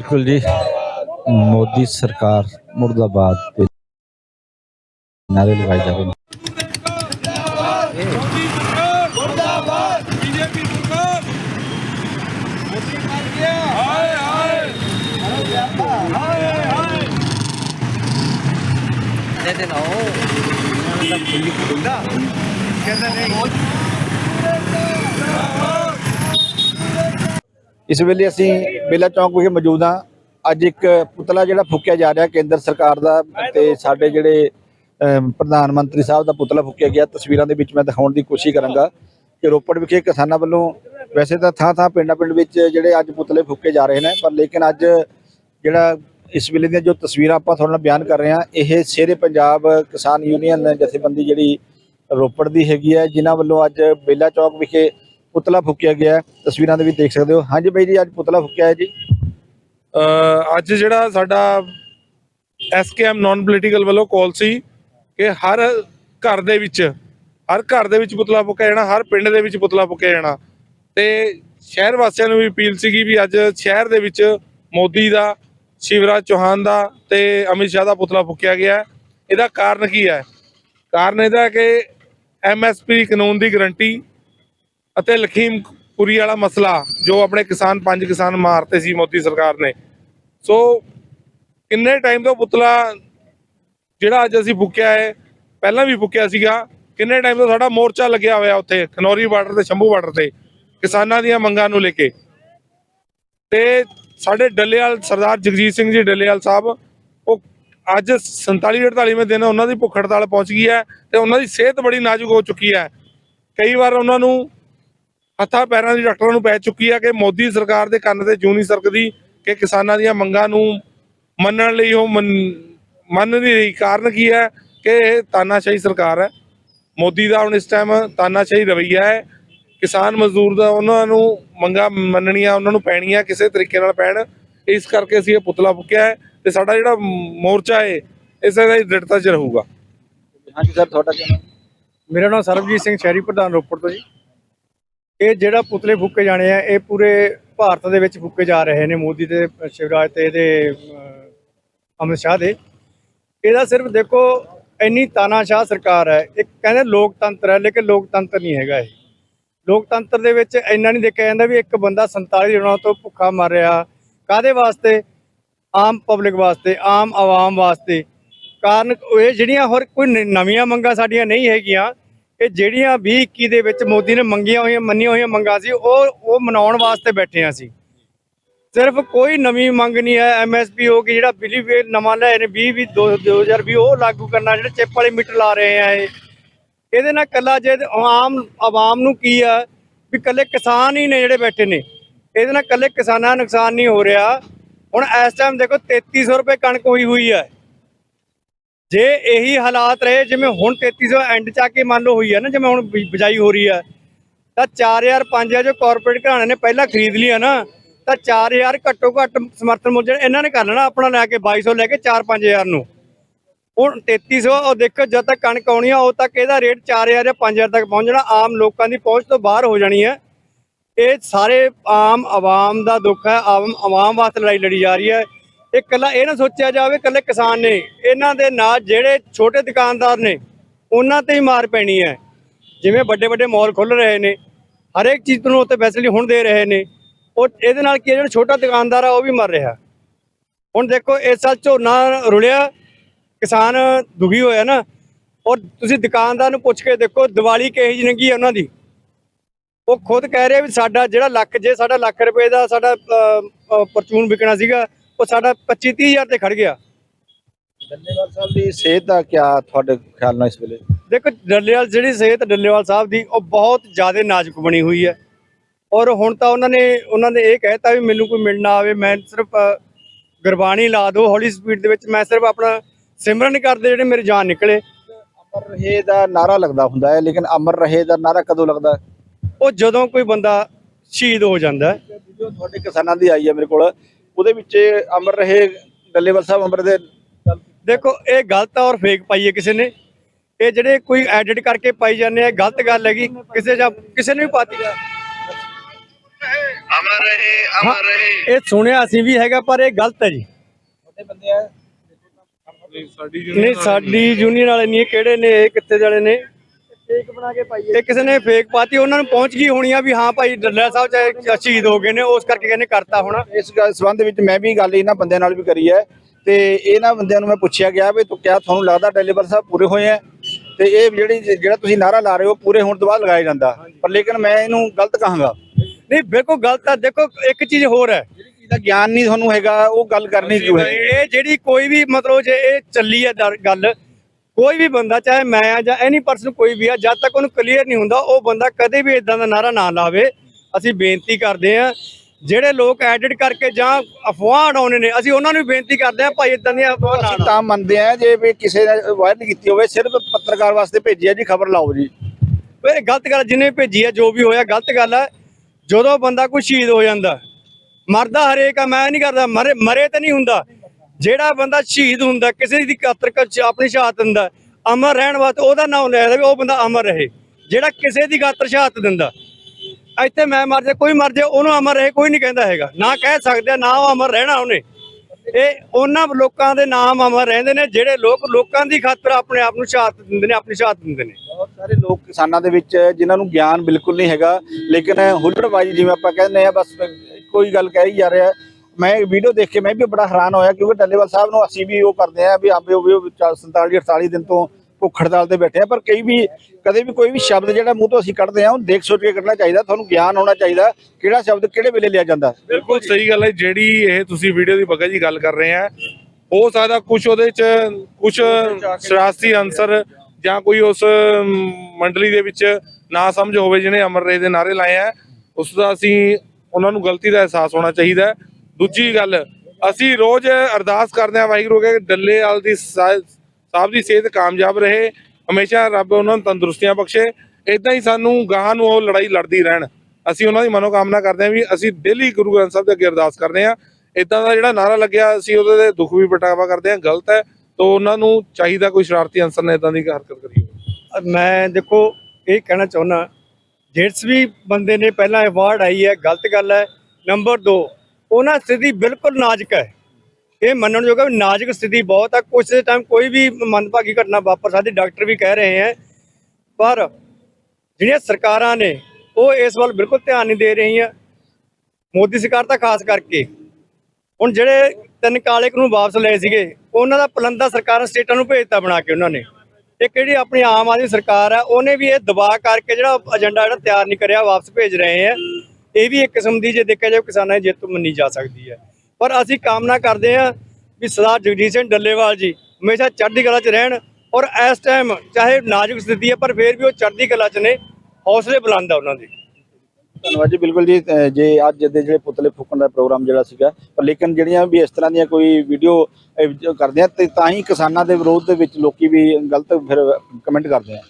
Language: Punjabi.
ਬਿਲਕੁਲ ਜੀ ਮੋਦੀ ਸਰਕਾਰ ਮੁਰਦਾਬਾਦ ਦੇ ਨਾਰੇ ਲਗਾਏ ਜਾ ਰਹੇ ਨੇ ਮੋਦੀ ਇਸ ਵੇਲੇ ਅਸੀਂ ਬੇਲਾ ਚੌਂਕ ਵਿਖੇ ਮੌਜੂਦ ਹਾਂ। ਅੱਜ ਇੱਕ ਪੁਤਲਾ ਜਿਹੜਾ ਫੂਕਿਆ ਜਾ ਰਿਹਾ ਕੇਂਦਰ ਸਰਕਾਰ ਦਾ ਤੇ ਸਾਡੇ ਜਿਹੜੇ ਪ੍ਰਧਾਨ ਮੰਤਰੀ ਸਾਹਿਬ ਦਾ ਪੁਤਲਾ ਫੂਕਿਆ ਗਿਆ। ਤਸਵੀਰਾਂ ਦੇ ਵਿੱਚ ਮੈਂ ਦਿਖਾਉਣ ਦੀ ਕੋਸ਼ਿਸ਼ ਕਰਾਂਗਾ ਕਿ ਰੋਪੜ ਵਿਖੇ ਕਿਸਾਨਾਂ ਵੱਲੋਂ ਵੈਸੇ ਤਾਂ ਥਾਂ ਥਾਂ ਪਿੰਡਾਂ ਪਿੰਡ ਵਿੱਚ ਜਿਹੜੇ ਅੱਜ ਪੁਤਲੇ ਫੂਕੇ ਜਾ ਰਹੇ ਨੇ, ਪਰ ਲੇਕਿਨ ਅੱਜ ਜਿਹੜਾ ਇਸ ਵੇਲੇ ਦੀਆਂ ਜੋ ਤਸਵੀਰਾਂ ਆਪਾਂ ਤੁਹਾਡੇ ਨਾਲ ਬਿਆਨ ਕਰ ਰਹੇ ਹਾਂ, ਇਹ ਸ਼ੇਰੇ ਪੰਜਾਬ ਕਿਸਾਨ ਯੂਨੀਅਨ ਜਥੇਬੰਦੀ ਜਿਹੜੀ ਰੋਪੜ ਦੀ ਹੈਗੀ ਹੈ, ਜਿਨ੍ਹਾਂ ਵੱਲੋਂ ਅੱਜ ਬੇਲਾ ਚੌਕ ਵਿਖੇ ਪੁਤਲਾ ਫੂਕਿਆ ਗਿਆ ਹੈ। ਤਸਵੀਰਾਂ ਦੇ ਵਿੱਚ ਦੇਖ ਸਕਦੇ ਹੋ ਹਾਂਜੀ ਬਾਈ ਜੀ, ਅੱਜ ਪੁਤਲਾ ਫੂਕਿਆ ਹੈ ਜੀ ਅਹ ਅੱਜ ਜਿਹੜਾ ਸਾਡਾ ਐਸਕੇਐਮ ਨਾਨ ਪੋਲੀਟੀਕਲ ਵੱਲੋਂ ਕਾਲ ਸੀ ਕਿ ਹਰ ਘਰ ਦੇ ਵਿੱਚ, ਹਰ ਘਰ ਦੇ ਵਿੱਚ ਪੁਤਲਾ ਫੁੱਕਿਆ ਜਾਣਾ, ਹਰ ਪਿੰਡ ਦੇ ਵਿੱਚ ਪੁਤਲਾ ਫੁੱਕਿਆ ਜਾਣਾ ਤੇ ਸ਼ਹਿਰ ਵਾਸੀਆਂ ਨੂੰ ਵੀ ਅਪੀਲ ਸੀਗੀ ਵੀ ਅੱਜ ਸ਼ਹਿਰ ਦੇ ਵਿੱਚ ਮੋਦੀ ਦਾ, ਸ਼ਿਵਰਾਜ ਚੌਹਾਨ ਦਾ ਤੇ ਅਮਿਤ ਸ਼ਾਹ ਦਾ ਪੁਤਲਾ ਫੁੱਕਿਆ ਗਿਆ ਹੈ। ਇਹਦਾ ਕਾਰਨ ਕੀ ਹੈ ਕਾਰਨ ਇਹਦਾ ਹੈ ਕਿ ਐਮਐਸਪੀ ਕਾਨੂੰਨ ਦੀ ਗਰੰਟੀ ਅਤੇ ਲਖੀਮਪੁਰੀ ਵਾਲਾ ਮਸਲਾ ਜੋ ਆਪਣੇ ਕਿਸਾਨ, ਪੰਜ ਕਿਸਾਨ ਮਾਰਤੇ ਸੀ ਮੋਦੀ ਸਰਕਾਰ ਨੇ। ਸੋ ਕਿੰਨੇ ਟਾਈਮ ਤੋਂ ਪੁਤਲਾ ਜਿਹੜਾ ਅੱਜ ਅਸੀਂ ਫੁੱਕਿਆ ਹੈ, ਪਹਿਲਾਂ ਵੀ ਫੁੱਕਿਆ ਸੀਗਾ, ਕਿੰਨੇ ਟਾਈਮ ਤੋਂ ਸਾਡਾ ਮੋਰਚਾ ਲੱਗਿਆ ਹੋਇਆ ਉੱਥੇ, ਖਨੌਰੀ ਬਾਰਡਰ ਤੇ, ਸ਼ੰਭੂ ਬਾਰਡਰ ਤੇ, ਕਿਸਾਨਾਂ ਦੀਆਂ ਮੰਗਾਂ ਨੂੰ ਲੈ ਕੇ। ਤੇ ਸਾਡੇ ਡੱਲੇਵਾਲ ਸਰਦਾਰ ਜਗਜੀਤ ਸਿੰਘ ਜੀ ਡੱਲੇਵਾਲ ਸਾਹਿਬ, ਉਹ ਅੱਜ 47 48ਵੇਂ ਦਿਨ ਉਹਨਾਂ ਦੀ ਭੁੱਖ ਹੜਤਾਲ ਪਹੁੰਚ ਗਈ ਹੈ ਤੇ ਉਹਨਾਂ ਦੀ ਸਿਹਤ ਬੜੀ ਨਾਜ਼ੁਕ ਹੋ ਚੁੱਕੀ ਹੈ। ਕਈ ਵਾਰ ਉਹਨਾਂ ਨੂੰ ਹੱਥਾਂ ਪੈਰਾਂ ਦੀ ਡਾਕਟਰਾਂ ਨੂੰ ਪੈ ਚੁੱਕੀ ਹੈ ਕਿ ਮੋਦੀ ਸਰਕਾਰ ਦੇ ਕੰਨ ਤੇ ਜੂੰ ਨਹੀਂ ਸਰਕਦੀ ਕਿ ਕਿਸਾਨਾਂ ਦੀਆਂ ਮੰਗਾਂ ਨੂੰ ਮੰਨਣ ਲਈ ਉਹ ਮੰਨ- ਮੰਨ ਨਹੀਂ ਰਹੀ। ਕਾਰਨ ਕੀ ਹੈ ਕਿ ਇਹ ਤਾਨਾਸ਼ਾਹੀ ਸਰਕਾਰ ਹੈ। ਮੋਦੀ ਦਾ ਹੁਣ ਇਸ ਟਾਈਮ ਤਾਨਾਸ਼ਾਹੀ ਰਵੱਈਆ ਹੈ। ਕਿਸਾਨ ਮਜ਼ਦੂਰ ਦਾ ਉਹਨਾਂ ਨੂੰ ਮੰਗਾਂ ਮੰਨਣੀਆਂ ਉਹਨਾਂ ਨੂੰ ਪੈਣੀਆਂ ਕਿਸੇ ਤਰੀਕੇ ਨਾਲ ਪੈਣ। ਇਸ ਕਰਕੇ ਅਸੀਂ ਇਹ ਪੁਤਲਾ ਫੁੱਕਿਆ ਹੈ ਤੇ ਸਾਡਾ ਜਿਹੜਾ ਮੋਰਚਾ ਹੈ ਇਸੇ ਦਾ ਹੀ ਦ੍ਰਿੜਤਾ 'ਚ ਰਹੂਗਾ। ਹਾਂਜੀ ਸਰ ਤੁਹਾਡਾ ਕੀ ਨਾਮ? ਮੇਰਾ ਨਾਮ ਸਰਬਜੀਤ ਸਿੰਘ ਸ਼ਹਿਰੀ ਪ੍ਰਧਾਨ ਰੋਪੜ ਤੋਂ ਜੀ। ਇਹ ਜਿਹੜਾ ਪੁਤਲੇ ਫੂਕੇ ਜਾਣੇ ਆ, ਇਹ ਪੂਰੇ ਭਾਰਤ ਦੇ ਵਿੱਚ ਫੂਕੇ ਜਾ ਰਹੇ ਨੇ, ਮੋਦੀ ਤੇ ਸ਼ਿਵਰਾਜ ਤੇ ਇਹਦੇ ਅਮਿਤ ਸ਼ਾਹ ਦੇ। ਇਹਦਾ ਸਿਰਫ ਦੇਖੋ, ਇੰਨੀ ਤਾਨਾਸ਼ਾਹ ਸਰਕਾਰ ਹੈ ਇੱਕ ਕਹਿੰਦੇ ਲੋਕਤੰਤਰ ਹੈ, ਲੇਕਿਨ ਲੋਕਤੰਤਰ ਨਹੀਂ ਹੈਗਾ ਇਹ। ਲੋਕਤੰਤਰ ਦੇ ਵਿੱਚ ਇੰਨਾ ਨਹੀਂ ਦੇਖਿਆ ਜਾਂਦਾ ਵੀ ਇੱਕ ਬੰਦਾ 47 ਦਿਨਾਂ ਤੋਂ ਭੁੱਖਾ ਮਰ ਰਿਹਾ। ਕਾਦੇ ਵਾਸਤੇ? ਆਮ ਪਬਲਿਕ ਵਾਸਤੇ, ਆਮ ਆਵਾਮ ਵਾਸਤੇ। ਕਾਰਨ ਇਹ ਜਿਹੜੀਆਂ ਹੋਰ ਕੋਈ ਨ- ਨਵੀਆਂ ਮੰਗਾਂ ਸਾਡੀਆਂ ਨਹੀਂ ਹੈਗੀਆਂ ਇਹ ਜਿਹੜੀਆਂ 20 21 ਦੇ ਵਿੱਚ ਮੋਦੀ ਨੇ ਮੰਗੀਆਂ ਹੋਈਆਂ, ਮੰਨੀਆਂ ਹੋਈਆਂ ਮੰਗਾਂ ਸੀ, ਉਹ ਉਹ ਮਨਾਉਣ ਵਾਸਤੇ ਬੈਠੇ ਹਾਂ ਅਸੀਂ ਸਿਰਫ ਕੋਈ ਨਵੀਂ ਮੰਗ ਨਹੀਂ ਹੈ ਐਮਐਸਪੀ ਹੋ ਗਈ, ਜਿਹੜਾ ਬਿਜਲੀ ਬਿੱਲ ਨਵਾਂ ਲੈ ਰਹੇ ਨੇ 20 ਵੀ 2020 ਉਹ ਲਾਗੂ ਕਰਨਾ, ਜਿਹੜੇ ਚਿੱਪ ਵਾਲੇ ਮੀਟਰ ਲਾ ਰਹੇ ਆ ਇਹ। ਇਹਦੇ ਨਾਲ ਕੱਲਾ ਜੇ ਆਮ ਆਵਾਮ ਨੂੰ ਕੀ ਆ, ਵੀ ਕੱਲੇ ਕਿਸਾਨ ਹੀ ਨੇ ਜਿਹੜੇ ਬੈਠੇ ਨੇ। ਇਹਦੇ ਨਾਲ ਕੱਲੇ ਕਿਸਾਨਾਂ ਦਾ ਨੁਕਸਾਨ ਨਹੀਂ ਹੋ ਰਿਹਾ। ਹੁਣ ਇਸ ਟਾਈਮ ਦੇਖੋ 3300 ਰੁਪਏ ਕਣਕ ਹੋਈ ਹੋਈ ਹੈ ਜੇ ਇਹੀ ਹਾਲਾਤ ਰਹੇ, ਜਿਵੇਂ ਹੁਣ 3300 ਐਂਡ ਚ ਆ ਕੇ ਮੰਨ ਲਓ ਹੋਈ ਹੈ ਨਾ, ਜਿਵੇਂ ਹੁਣ ਬਿ- ਬਿਜਾਈ ਹੋ ਰਹੀ ਹੈ ਤਾਂ 4000 5000 ਜੋ ਕਾਰਪੋਰੇਟ ਘਰਾਣੇ ਨੇ ਪਹਿਲਾਂ ਖਰੀਦ ਲਿਆ ਨਾ, ਤਾਂ 4000 ਘੱਟੋ ਘੱਟ ਸਮਰਥਨ ਮੁੱਲ ਜਿਹੜਾ ਇਹਨਾਂ ਨੇ ਕਰ ਲੈਣਾ ਆਪਣਾ ਲੈ ਕੇ 2200 ਲੈ ਕੇ 4-5000 ਨੂੰ। ਹੁਣ 3300 ਉਹ ਦੇਖੋ ਜਦ ਤੱਕ ਕਣਕ ਆਉਣੀ ਆ, ਉਦੋਂ ਤੱਕ ਇਹਦਾ ਰੇਟ 4000 ਜਾਂ 5000 ਤੱਕ ਪਹੁੰਚ ਜਾਣਾ, ਆਮ ਲੋਕਾਂ ਦੀ ਪਹੁੰਚ ਤੋਂ ਬਾਹਰ ਹੋ ਜਾਣੀ ਹੈ ਇਹ ਸਾਰੇ ਆਮ ਆਵਾਮ ਦਾ ਦੁੱਖ ਹੈ, ਆਮ, ਆਵਾਮ ਵਾਸਤੇ ਲੜਾਈ ਲੜੀ ਜਾ ਰਹੀ ਹੈ। ਇਹ ਕੱਲਾ ਇਹ ਨਾ ਸੋਚਿਆ ਜਾਵੇ ਕੱਲੇ ਕਿਸਾਨ ਨੇ, ਇਹਨਾਂ ਦੇ ਨਾਲ ਜਿਹੜੇ ਛੋਟੇ ਦੁਕਾਨਦਾਰ ਨੇ, ਉਹਨਾਂ ਤੇ ਹੀ ਮਾਰ ਪੈਣੀ ਹੈ। ਜਿਵੇਂ ਵੱਡੇ ਵੱਡੇ ਮਾਲ ਖੁੱਲ ਰਹੇ ਨੇ, ਹਰੇਕ ਚੀਜ਼ ਨੂੰ ਉੱਤੇ ਫੈਸਿਲਿਟੀ ਹੁਣ ਦੇ ਰਹੇ ਨੇ, ਉਹ ਇਹਦੇ ਨਾਲ ਕੀ ਜਿਹੜਾ ਛੋਟਾ ਦੁਕਾਨਦਾਰ ਆ, ਉਹ ਵੀ ਮਰ ਰਿਹਾ। ਹੁਣ ਦੇਖੋ, ਇਸ ਸਾਲ ਝੋਨਾ ਰੁਲਿਆ, ਕਿਸਾਨ ਦੁਖੀ ਹੋਇਆ ਨਾ, ਔਰ ਤੁਸੀਂ ਦੁਕਾਨਦਾਰ ਨੂੰ ਪੁੱਛ ਕੇ ਦੇਖੋ, ਦੀਵਾਲੀ ਕਿਹੋ ਜਿਹੀ ਲੰਘੀ ਹੈ ਉਹਨਾਂ ਦੀ। ਉਹ ਖੁਦ ਕਹਿ ਰਿਹਾ ਵੀ ਸਾਡਾ ਜਿਹੜਾ ਲੱਖ, ਜੇ ਸਾਡਾ ਲੱਖ ਰੁਪਏ ਦਾ ਸਾਡਾ ਪਰਚੂਨ ਵਿਕਣਾ ਸੀਗਾ ਉਹ ਸਾਡਾ 25 30 ਹਜ਼ਾਰ ਤੇ ਖੜ ਗਿਆ। ਡੱਲੇਵਾਲ ਸਾਹਿਬ ਦੀ ਸਿਹਤ ਦਾ ਕੀ ਤੁਹਾਡੇ ਖਿਆਲ ਨਾਲ ਇਸ ਵੇਲੇ? ਦੇਖੋ ਡੱਲੇਵਾਲ ਜਿਹੜੀ ਸਿਹਤ ਡੱਲੇਵਾਲ ਸਾਹਿਬ ਦੀ ਉਹ ਬਹੁਤ ਜ਼ਿਆਦਾ ਨਾਜ਼ੁਕ ਬਣੀ ਹੋਈ ਹੈ। ਔਰ ਹੁਣ ਤਾਂ ਉਹਨਾਂ ਨੇ ਉਹਨਾਂ ਨੇ ਇਹ ਕਹਿਤਾ ਵੀ ਮੈਨੂੰ ਕੋਈ ਮਿਲਣਾ ਆਵੇ ਮੈਂ ਸਿਰਫ ਗੁਰਬਾਣੀ ਲਾ ਦਿਓ ਹੌਲੀ ਸਪੀਡ ਦੇ ਵਿੱਚ ਮੈਂ ਸਿਰਫ ਆਪਣਾ ਸਿਮਰਨ ਕਰਦੇ ਜਿਹੜੇ ਮੇਰੀ ਜਾਨ ਨਿਕਲੇ। ਅਮਰ ਰਹੇ ਦਾ ਨਾਰਾ ਲੱਗਦਾ ਹੁੰਦਾ ਹੈ ਲੇਕਿਨ ਅਮਰ ਰਹੇ ਦਾ ਨਾਰਾ ਕਦੋਂ ਲੱਗਦਾ? ਉਹ ਜਦੋਂ ਕੋਈ ਬੰਦਾ ਸ਼ਹੀਦ ਹੋ ਜਾਂਦਾ ਹੈ। ਵੀਡੀਓ ਤੁਹਾਡੇ ਕਿਸਾਨਾਂ ਦੀ ਆਈ ਹੈ ਮੇਰੇ ਕੋਲ ਉਹਦੇ ਵਿੱਚ ਅਮਰ ਰਹੇ ਡੱਲੇਵਾਲ ਸਾਹਿਬ ਅਮਰ ਦੇ ਦੇਖੋ ਇਹ ਗਲਤ ਆ ਔਰ ਫੇਕ ਪਾਈ ਹੈ ਕਿਸੇ ਨੇ। ਇਹ ਜਿਹੜੇ ਕੋਈ ਐਡਿਟ ਕਰਕੇ ਪਾਈ ਜਾਂਦੇ ਆ ਗਲਤ ਗੱਲ ਹੈਗੀ। ਕਿਸੇ ਜਾਂ ਕਿਸੇ ਨੇ ਵੀ ਪਾਤੀ ਅਮਰ ਰਹੇ ਅਮਰ ਰਹੇ। ਇਹ ਸੁਣਿਆ ਅਸੀਂ ਵੀ ਹੈਗਾ ਪਰ ਇਹ ਗਲਤ ਹੈ ਜੀ। ਸਾਡੀ ਨਹੀਂ ਸਾਡੀ ਯੂਨੀਅਨ ਵਾਲੇ ਨਹੀਂ ਇਹ ਕਿਹੜੇ ਨੇ ਇਹ ਕਿੱਥੇ ਵਾਲੇ ਨੇ? ਫੇਕ ਬਣਾ ਕੇ ਪਾਈ ਇਹ ਕਿਸੇ ਨੇ ਫੇਕ ਪਾਤੀ ਉਹਨਾਂ ਨੂੰ ਪਹੁੰਚ ਗਈ ਹੋਣੀ ਆ ਵੀ ਹਾਂ ਭਾਈ ਡੱਲਾ ਸਾਹਿਬ ਚਾਹੇ ਸ਼ਹੀਦ ਹੋ ਗਏ ਨੇ ਉਸ ਕਰਕੇ ਕਹਿੰਦੇ ਕਰਤਾ ਹੋਣਾ। ਇਸ ਗੱਲ ਸੰਬੰਧ ਵਿੱਚ ਮੈਂ ਵੀ ਗੱਲ ਇਹਨਾਂ ਬੰਦਿਆਂ ਨਾਲ ਵੀ ਕਰੀ ਹੈ ਤੇ ਇਹਨਾਂ ਬੰਦਿਆਂ ਨੂੰ ਮੈਂ ਪੁੱਛਿਆ ਗਿਆ ਵੀ ਤੂੰ ਕਿਆ ਤੁਹਾਨੂੰ ਲੱਗਦਾ ਡੈਲੀਵਰ ਸਾਹਿਬ ਪੂਰੇ ਹੋਏ ਆ ਤੇ ਇਹ ਜਿਹੜੀ ਜਿਹੜਾ ਤੁਸੀਂ ਨਾਰਾ ਲਾ ਰਹੇ ਹੋ ਪੂਰੇ ਹੋਣ ਤੋਂ ਬਾਅਦ ਲਗਾਇਆ ਜਾਂਦਾ। ਪਰ ਲੇਕਿਨ ਮੈਂ ਇਹਨੂੰ ਗਲਤ ਕਹਾਂਗਾ। ਨਹੀਂ ਬਿਲਕੁਲ ਗਲਤ ਆ। ਦੇਖੋ ਇੱਕ ਚੀਜ਼ ਹੋਰ ਹੈ। ਜਿਹਦਾ ਗਿਆਨ ਨਹੀਂ ਤੁਹਾਨੂੰ ਹੈਗਾ ਉਹ ਗੱਲ ਕਰਨੀ ਕਿਉਂ ਹੈ? ਇਹ ਜਿਹੜੀ ਕੋਈ ਵੀ ਮਤਲਬ ਜੇ ਇਹ ਚੱਲੀ ਹੈ ਗੱਲ ਕੋਈ ਵੀ ਬੰਦਾ ਚਾਹੇ ਮੈਂ ਆ ਜਾਂ ਐਨੀ ਪਰਸਨ ਕੋਈ ਵੀ ਆ ਜਦ ਤੱਕ ਉਹਨੂੰ ਕਲੀਅਰ ਨਹੀਂ ਹੁੰਦਾ ਉਹ ਬੰਦਾ ਕਦੇ ਵੀ ਇਦਾਂ ਦਾ ਨਾਰਾ ਨਾ ਲਾਵੇ। ਅਸੀਂ ਬੇਨਤੀ ਕਰਦੇ ਆ ਜਿਹੜੇ ਲੋਕ ਐਡਿਟ ਕਰਕੇ ਜਾਂ ਅਫਵਾਹ ਉਡਾਉਂਦੇ ਨੇ ਅਸੀਂ ਉਹਨਾਂ ਨੂੰ ਵੀ ਬੇਨਤੀ ਕਰਦੇ ਆ ਭਾਈ ਇਦਾਂ ਦੀਆਂ ਅਫਵਾਹ ਨਾ ਅਸੀਂ ਤਾਂ ਮੰਨਦੇ ਆ ਜੇ ਵੀ ਕਿਸੇ ਨੇ ਵਾਇਰਲ ਕੀਤੀ ਹੋਵੇ ਸਿਰਫ ਪੱਤਰਕਾਰ ਵਾਸਤੇ ਭੇਜੀ ਹੈ ਜੀ ਖਬਰ ਲਾਓ ਜੀ। ਇਹ ਗਲਤ ਗੱਲ ਜਿਹਨੇ ਭੇਜੀ ਆ ਜੋ ਵੀ ਹੋਇਆ ਗਲਤ ਗੱਲ ਹੈ। ਜਦੋਂ ਬੰਦਾ ਕੋਈ ਸ਼ਹੀਦ ਹੋ ਜਾਂਦਾ ਮਰਦਾ ਹਰੇਕ ਆ ਮੈਂ ਨਹੀਂ ਕਰਦਾ ਮਰੇ ਮਰੇ ਤਾਂ ਨਹੀਂ ਹੁੰਦਾ। ਜਿਹੜਾ ਬੰਦਾ ਸ਼ਹੀਦ ਹੁੰਦਾ, ਕਿਸੇ ਦੀ ਖਾਤਰ ਕ- ਆਪਣੀ ਸ਼ਹਾਦਤ ਦਿੰਦਾ, ਅਮਰ ਰਹਿਣ ਵਾਸਤੇ ਉਹਦਾ ਨਾਮ ਲੈ ਵੀ ਉਹ ਬੰਦਾ ਅਮਰ ਰਹੇ। ਜਿਹੜਾ ਕਿਸੇ ਦੀ ਖਾਤਰ ਸ਼ਹਾਦਤ ਦਿੰਦਾ, ਇੱਥੇ ਮੈਂ ਮਰ ਜਾ, ਕੋਈ ਮਰ ਜਾ, ਉਹਨੂੰ ਅਮਰ ਰਹੇ, ਕੋਈ ਨਹੀਂ ਕਹਿੰਦਾ ਹੈਗਾ। ਨਾ ਕਹਿ ਸਕਦੇ, ਨਾ ਉਹ ਅਮਰ ਰਹਿਣਾ ਉਹਨੇ। ਇਹ ਉਹਨਾਂ ਲੋਕਾਂ ਦੇ ਨਾਮ ਅਮਰ ਰਹਿੰਦੇ ਨੇ, ਜਿਹੜੇ ਲੋਕ, ਲੋਕਾਂ ਦੀ ਖਾਤਰ ਆਪਣੇ ਆਪ ਨੂੰ ਸ਼ਹਾਦਤ ਦਿੰਦੇ ਨੇ, ਆਪਣੀ ਸ਼ਹਾਦਤ ਦਿੰਦੇ ਨੇ। ਬਹੁਤ ਸਾਰੇ ਲੋਕ ਕਿਸਾਨਾਂ ਦੇ ਵਿੱਚ, ਜਿਨ੍ਹਾਂ ਨੂੰ ਗਿਆਨ ਬਿਲਕੁਲ ਨਹੀਂ ਹੈਗਾ, ਲੇਕਿਨ ਹੁੱਲੜਬਾਜੀ ਜਿਵੇਂ ਆਪਾਂ ਕਹਿੰਦੇ ਆ ਬਸ ਕੋਈ ਗੱਲ ਕਹਿ ਹੀ ਜਾ ਰਿਹਾ ਮੈਂ ਵੀਡੀਓ ਦੇਖ ਕੇ ਮੈਂ ਵੀ ਬੜਾ ਹੈਰਾਨ ਹੋਇਆ ਕਿਉਂਕਿ ਟੱਲੇਵਾਲ ਸਾਹਿਬ ਨੂੰ ਅਸੀਂ ਵੀ ਉਹ ਕਰਦੇ ਆ ਵੀ ਆਪੇ ਉਹ ਵੀ 47 48 ਦਿਨ ਤੋਂ ਭੁੱਖ ਹੜਤਾਲ ਤੇ ਬੈਠੇ ਆ ਪਰ ਕਈ ਵੀ ਕਦੇ ਵੀ ਕੋਈ ਵੀ ਸ਼ਬਦ ਜਿਹੜਾ ਮੂੰਹ ਤੋਂ ਅਸੀਂ ਕੱਢਦੇ ਆ ਉਹ ਦੇਖ ਸੋਚ ਕੇ ਕੱਢਣਾ ਚਾਹੀਦਾ, ਤੁਹਾਨੂੰ ਗਿਆਨ ਹੋਣਾ ਚਾਹੀਦਾ ਕਿਹੜਾ ਸ਼ਬਦ ਕਿਹੜੇ ਵੇਲੇ ਲਿਆ ਜਾਂਦਾ। ਬਿਲਕੁਲ ਸਹੀ ਗੱਲ ਹੈ, ਜਿਹੜੀ ਇਹ ਤੁਸੀਂ ਵੀਡੀਓ ਦੀ ਬਗਾ ਜੀ ਗੱਲ ਕਰ ਰਹੇ ਆ ਹੋ ਸਕਦਾ ਕੁਝ ਉਹਦੇ ਚ ਕੁਝ ਸਿਆਸੀ ਅੰਸਰ ਜਾਂ ਕੋਈ ਉਸ ਮੰਡਲੀ ਦੇ ਵਿੱਚ ਨਾ ਸਮਝ ਹੋਵੇ ਜਿਹਨੇ ਅਮਰ ਰੇ ਦੇ ਨਾਰੇ ਲਾਏ ਆ, ਉਸ ਦਾ ਅਸੀਂ ਉਹਨਾਂ ਨੂੰ ਗਲਤੀ ਦਾ ਅਹਿਸਾਸ ਹੋਣਾ ਚਾਹੀਦਾ ਦੂਜੀ ਗੱਲ, ਅਸੀਂ ਰੋਜ਼ ਅਰਦਾਸ ਕਰਦੇ ਆ ਵਾਹਿਗੁਰੂ ਕੇ ਡੱਲੇ ਵਾਲ ਦੀ ਸਾਹਿਬ ਦੀ ਸਿਹਤ ਕਾਮਯਾਬ ਰਹੇ, ਹਮੇਸ਼ਾ ਰੱਬ ਉਹਨਾਂ ਨੂੰ ਤੰਦਰੁਸਤੀਆਂ ਬਖਸ਼ੇ ਇਦਾਂ ਹੀ ਸਾਨੂੰ ਗਾਹਾਂ ਨੂੰ ਉਹ ਲੜਾਈ ਲੜਦੀ ਰਹਿਣ। ਅਸੀਂ ਉਹਨਾਂ ਦੀ ਮਨੋਕਾਮਨਾ ਕਰਦੇ ਹਾਂ ਵੀ ਅਸੀਂ ਡੇਲੀ ਗੁਰੂ ਗ੍ਰੰਥ ਸਾਹਿਬ ਦੇ ਅੱਗੇ ਅਰਦਾਸ ਕਰਦੇ ਹਾਂ। ਇਦਾਂ ਦਾ ਜਿਹੜਾ ਨਾਰਾ ਲੱਗਿਆ, ਅਸੀਂ ਉਹਦੇ ਤੇ ਦੁੱਖ ਵੀ ਪ੍ਰਗਟਾਵਾ ਕਰਦੇ ਹਾਂ, ਗਲਤ ਹੈ, ਤਾਂ ਉਹਨਾਂ ਨੂੰ ਚਾਹੀਦਾ ਕੋਈ ਸ਼ਰਾਰਤੀ ਅੰਸਰ ਨੇ ਇਦਾਂ ਦੀ ਹਰਕਤ ਕਰੀ ਹੋਵੇ ਮੈਂ ਦੇਖੋ, ਇਹ ਕਹਿਣਾ ਚਾਹੁੰਦਾ ਜਿਸ ਵੀ ਬੰਦੇ ਨੇ ਪਹਿਲਾਂ ਅਵਾਰਡ ਆਈ ਹੈ, ਗਲਤ ਗੱਲ ਹੈ। ਨੰਬਰ 2 ਉਹਨਾਂ ਸਥਿਤੀ ਬਿਲਕੁਲ ਨਾਜ਼ੁਕ ਹੈ। ਇਹ ਮੰਨਣ ਯੋਗ ਹੈ ਵੀ ਨਾਜ਼ੁਕ ਸਥਿਤੀ ਬਹੁਤ ਆ ਕੁਝ ਦੇ ਟਾਈਮ ਕੋਈ ਵੀ ਮੰਦਭਾਗੀ ਘਟਨਾ ਵਾਪਰ ਸਕਦੀ, ਡਾਕਟਰ ਵੀ ਕਹਿ ਰਹੇ ਹੈ। ਪਰ ਜਿਹੜੀਆਂ ਸਰਕਾਰਾਂ ਨੇ, ਉਹ ਇਸ ਵੱਲ ਬਿਲਕੁਲ ਧਿਆਨ ਨਹੀਂ ਦੇ ਰਹੀਆਂ। ਮੋਦੀ ਸਰਕਾਰ ਤਾਂ ਖਾਸ ਕਰਕੇ। ਹੁਣ ਜਿਹੜੇ ਤਿੰਨ ਕਾਲੇ ਕਾਨੂੰਨ ਵਾਪਸ ਲਏ ਸੀਗੇ, ਉਹਨਾਂ ਦਾ ਪਲੰਦਾ ਸਰਕਾਰਾਂ ਸਟੇਟਾਂ ਨੂੰ ਭੇਜਤਾ ਬਣਾ ਕੇ ਉਹਨਾਂ ਨੇ। ਇੱਕ ਕਿਹੜੀ ਆਪਣੀ ਆਮ ਆਦਮੀ ਸਰਕਾਰ ਹੈ, ਉਹਨੇ ਵੀ ਇਹ ਦਬਾਅ ਕਰਕੇ ਜਿਹੜਾ ਏਜੰਡਾ ਜਿਹੜਾ ਤਿਆਰ ਨਹੀਂ ਕਰਿਆ, ਵਾਪਸ ਭੇਜ ਰਹੇ ਆ ਇਹ ਵੀ ਇੱਕ ਕਿਸਮ ਦੀ ਜੇ ਦੇਖਿਆ ਜਾਵੇ ਕਿਸਾਨਾਂ ਦੀ ਜਿੱਤ ਮੰਨੀ ਜਾ ਸਕਦੀ ਹੈ। ਪਰ ਅਸੀਂ ਕਾਮਨਾ ਕਰਦੇ ਹਾਂ ਵੀ ਸਰਦਾਰ ਜਗਜੀਤ ਸਿੰਘ ਡੱਲੇਵਾਲ ਜੀ ਹਮੇਸ਼ਾ ਚੜ੍ਹਦੀ ਕਲਾ 'ਚ ਰਹਿਣ ਔਰ ਇਸ ਟਾਈਮ ਚਾਹੇ ਨਾਜ਼ੁਕ ਸਥਿਤੀ ਹੈ, ਪਰ ਫਿਰ ਵੀ ਉਹ ਚੜ੍ਹਦੀ ਕਲਾ 'ਚ ਨੇ, ਹੌਸਲੇ ਬੁਲੰਦ ਆ ਉਹਨਾਂ ਦੇ। ਧੰਨਵਾਦ ਜੀ, ਬਿਲਕੁਲ ਜੀ ਜੇ ਅੱਜ ਦੇ ਜਿਹੜੇ ਪੁਤਲੇ ਫੂਕਣ ਦਾ ਪ੍ਰੋਗਰਾਮ ਜਿਹੜਾ ਸੀਗਾ, ਪਰ ਲੇਕਿਨ ਜਿਹੜੀਆਂ ਵੀ ਇਸ ਤਰ੍ਹਾਂ ਦੀਆਂ ਕੋਈ ਵੀਡੀਓ ਕਰਦੇ ਆ, ਤੇ ਤਾਂ ਹੀ ਕਿਸਾਨਾਂ ਦੇ ਵਿਰੋਧ ਦੇ ਵਿੱਚ ਲੋਕੀ ਵੀ ਗਲਤ ਫਿਰ ਕਮੈਂਟ ਕਰਦੇ ਆ।